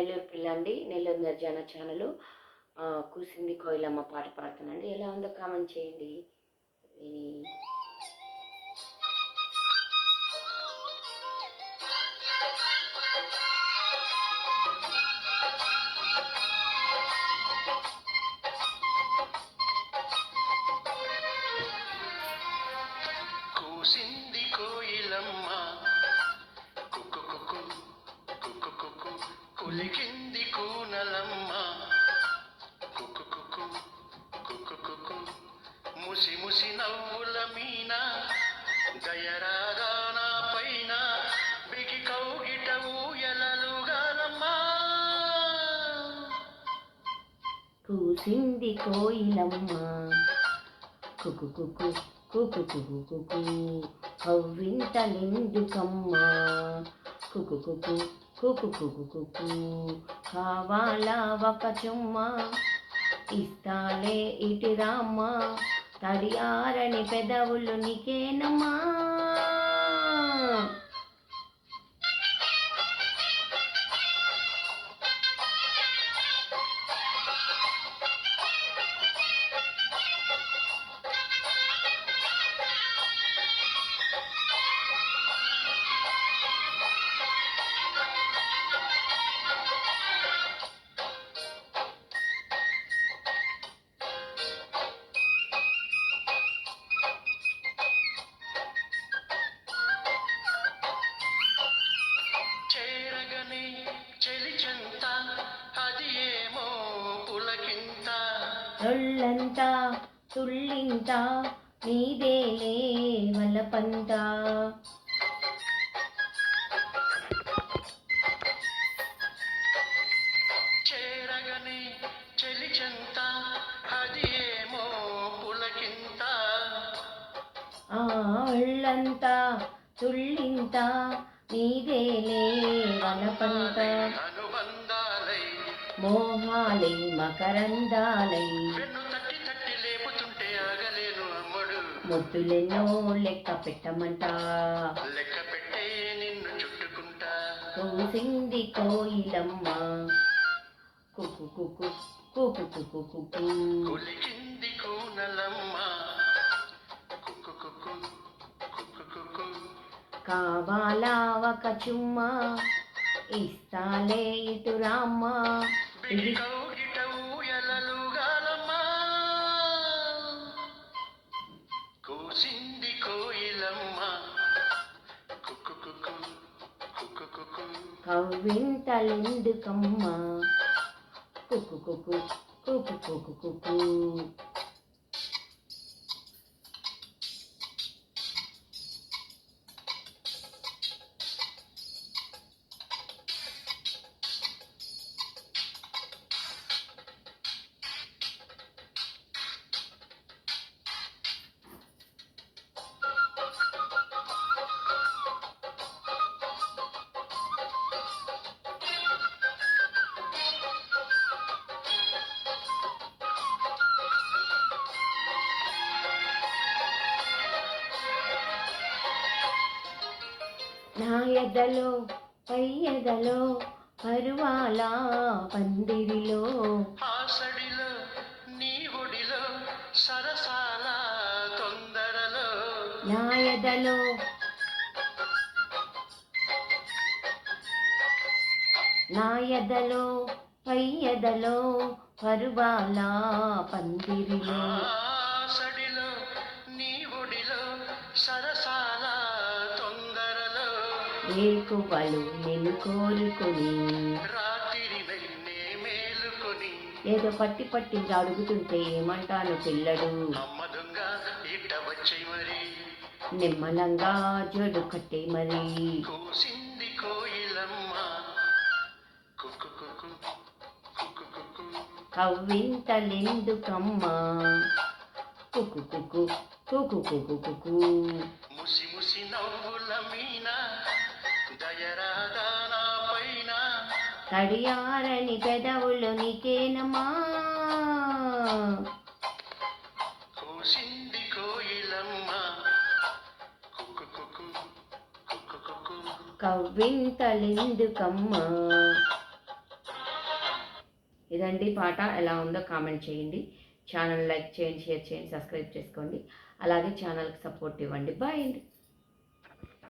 నెల్లూరు పిల్లండి నెల్లూరు నిర్జన ఛానల్. కూసింది కోయిలమ్మ పాట పాడుతుందండి ఎలా ఉందో కామెంట్ చేయండి. కులికింది కూనలమ్మ. కుక్కు కుక్కు కుక్కు కుక్కు ముసి ముసి నవ్వుల మీన. దయరాగా నా పైన బిగి కౌగిట ఊయలలుగాలమ్మా కూసింది కోయిలమ్మ. కుకు కుకు కుకు కుకు కుకు. కవ్వింతలెందుకమ్మ కుకు కుకు కుకు కుకు కుకు కావాలా ఒక చుమ్మ ఇస్తాలే ఇటు రామ్మ. తడియారని పెదవులు నీకేనమ్మా. రొల్లంతా తుళ్ళింత నీదేలే వలపంతా. చేరగని చెలిచెంత అది ఏమో పులకింత. ఆ ఒళ్ళంతా తుళ్ళింత నీదేలే అనుబంధాలై మోహాలై మకరందాలై ముద్దులెన్నో లెక్క పెట్టమంట. లెక్క పెట్టే నిన్ను చుట్టుకుంటా. కూసింది కోయిలమ్మ. కుకు కుకు కుకు కుకు కుకు కొలికింది కూనలమ్మ. కుక్కు కుక్కు కుక్కు కుక్కు కావాలా ఒక చుమ్మ. ఇస్తాలే ఇటు రామ్మ. కుక్కు కవ్వింతలెందుకమ్మ కుకు కుకు కుకు కుకు కుకు. నా ఎదలో పై ఎదలో పరువాల పందిరిలో. ఆసడిలో నీ ఒడిలో సరసాల తొందరలో. నా ఎదలో నా ఎదలో పై ఎదలో పరువాల పందిరిలో. వేకువలు నిన్ను కోరుకుని. ఏదో పట్టి పట్టి అడుగుతుంటే ఏమంటాను పిల్లడు. నిమ్మలంగా జోడు కట్టే మరి. కవ్వింతలెందుకమ్మా? కుకు కుకు కుకు కుకు కుకు ముసి ముసి నవ్వుల మీన. దయరాగా నా పైన తడియారని పెదవులు నీకేనమ్మా. కూసింది కోయిలమ్మ. కవ్వింతలెందుకమ్మా. ఇదండి పాట. ఎలా ఉందో కామెంట్ చేయండి. ఛానల్ లైక్ చేయండి షేర్ చేయండి సబ్స్క్రైబ్ చేసుకోండి. అలాగే ఛానల్కి సపోర్ట్ ఇవ్వండి. బాయ్ అండి.